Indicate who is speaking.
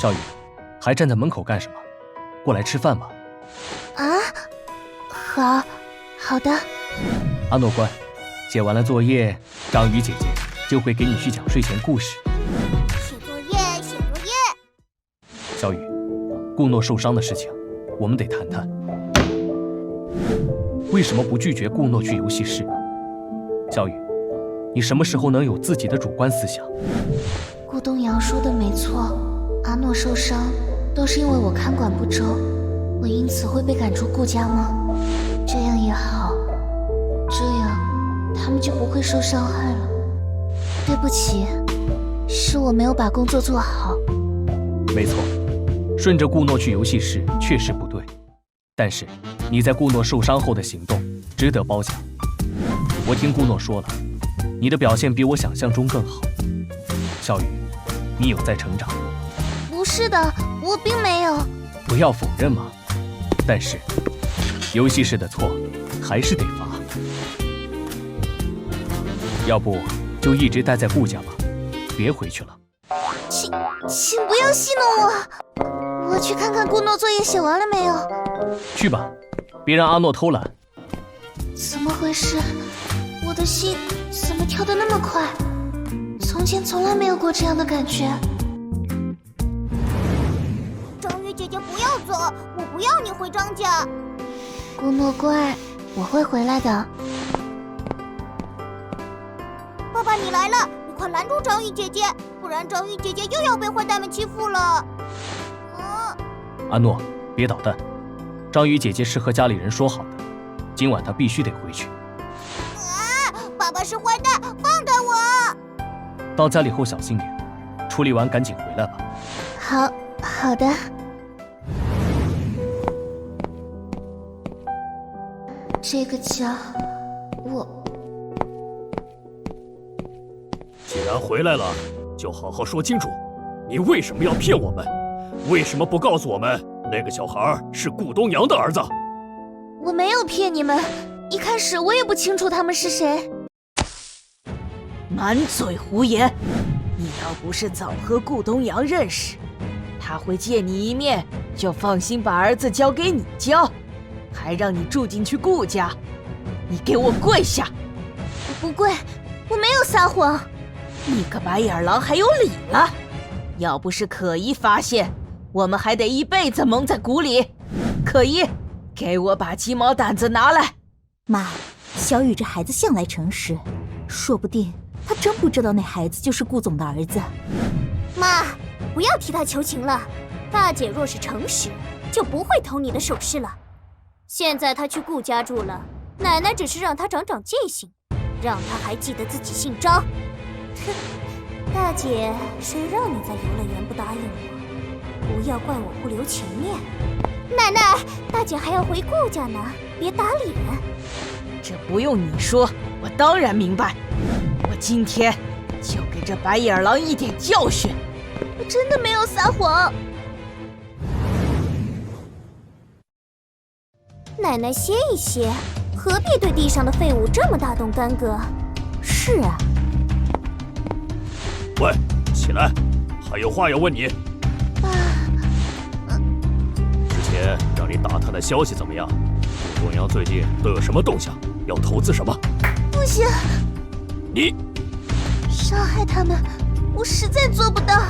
Speaker 1: 小雨，还站在门口干什么？过来吃饭吧。
Speaker 2: 啊，好，好的。
Speaker 1: 阿诺乖，写完了作业，章鱼姐姐就会给你去讲睡前故事。
Speaker 3: 写作业，写作业。
Speaker 1: 小雨，顾诺受伤的事情，我们得谈谈。为什么不拒绝顾诺去游戏室？小雨，你什么时候能有自己的主观思想？
Speaker 2: 顾东阳说的没错，阿诺受伤都是因为我看管不周，我因此会被赶出顾家吗？这样也好，这样他们就不会受伤害了。对不起，是我没有把工作做好。
Speaker 1: 没错，顺着顾诺去游戏室确实不对，但是你在顾诺受伤后的行动值得褒奖。我听顾诺说了，你的表现比我想象中更好。小雨，你有在成长。
Speaker 2: 不是的，我并没有。
Speaker 1: 不要否认嘛。但是，游戏室的错还是得罚。要不就一直待在顾家吧，别回去了。
Speaker 2: 请请不要戏弄我，我去看看顾诺作业写完了没有。
Speaker 1: 去吧，别让阿诺偷懒。
Speaker 2: 怎么回事？我的心怎么跳得那么快？从前从来没有过这样的感觉。
Speaker 3: 姐姐不要走，我不要你回张家。
Speaker 2: 姑诺乖，我会回来的。
Speaker 3: 爸爸，你来了，你快拦住章鱼姐姐，不然章鱼姐姐又要被坏蛋们欺负了。
Speaker 1: 嗯！阿诺，别捣蛋，章鱼姐姐是和家里人说好的，今晚她必须得回去。
Speaker 3: 啊！爸爸是坏蛋，放开我！
Speaker 1: 到家里后小心点，处理完赶紧回来吧。
Speaker 2: 好，好的。这个家，我
Speaker 4: 既然回来了，就好好说清楚，你为什么要骗我们？为什么不告诉我们那个小孩是顾东阳的儿子？
Speaker 2: 我没有骗你们，一开始我也不清楚他们是谁。
Speaker 5: 满嘴胡言！你要不是早和顾东阳认识，他会见你一面就放心把儿子交给你教，还让你住进去顾家。你给我跪下！
Speaker 2: 我不跪，我没有撒谎。
Speaker 5: 你个白眼狼还有理了？要不是可依发现，我们还得一辈子蒙在鼓里。可依，给我把鸡毛掸子拿来。
Speaker 6: 妈，小雨这孩子向来诚实，说不定他真不知道那孩子就是顾总的儿子。
Speaker 3: 妈，不要替他求情了。大姐若是诚实，就不会偷你的首饰了。现在他去顾家住了，奶奶只是让他长长记性，让他还记得自己姓张。哼，大姐，谁让你在游乐园不答应我？不要怪我不留情面。奶奶，大姐还要回顾家呢，别打脸。
Speaker 5: 这不用你说，我当然明白。我今天就给这白眼狼一点教训。
Speaker 2: 我真的没有撒谎。
Speaker 3: 奶奶歇一歇，何必对地上的废物这么大动干戈？
Speaker 6: 是啊。
Speaker 4: 喂，起来，还有话要问你。之前让你打探的消息怎么样？顾东阳最近都有什么动向？要投资什么？
Speaker 2: 不行，
Speaker 4: 你
Speaker 2: 伤害他们，我实在做不到。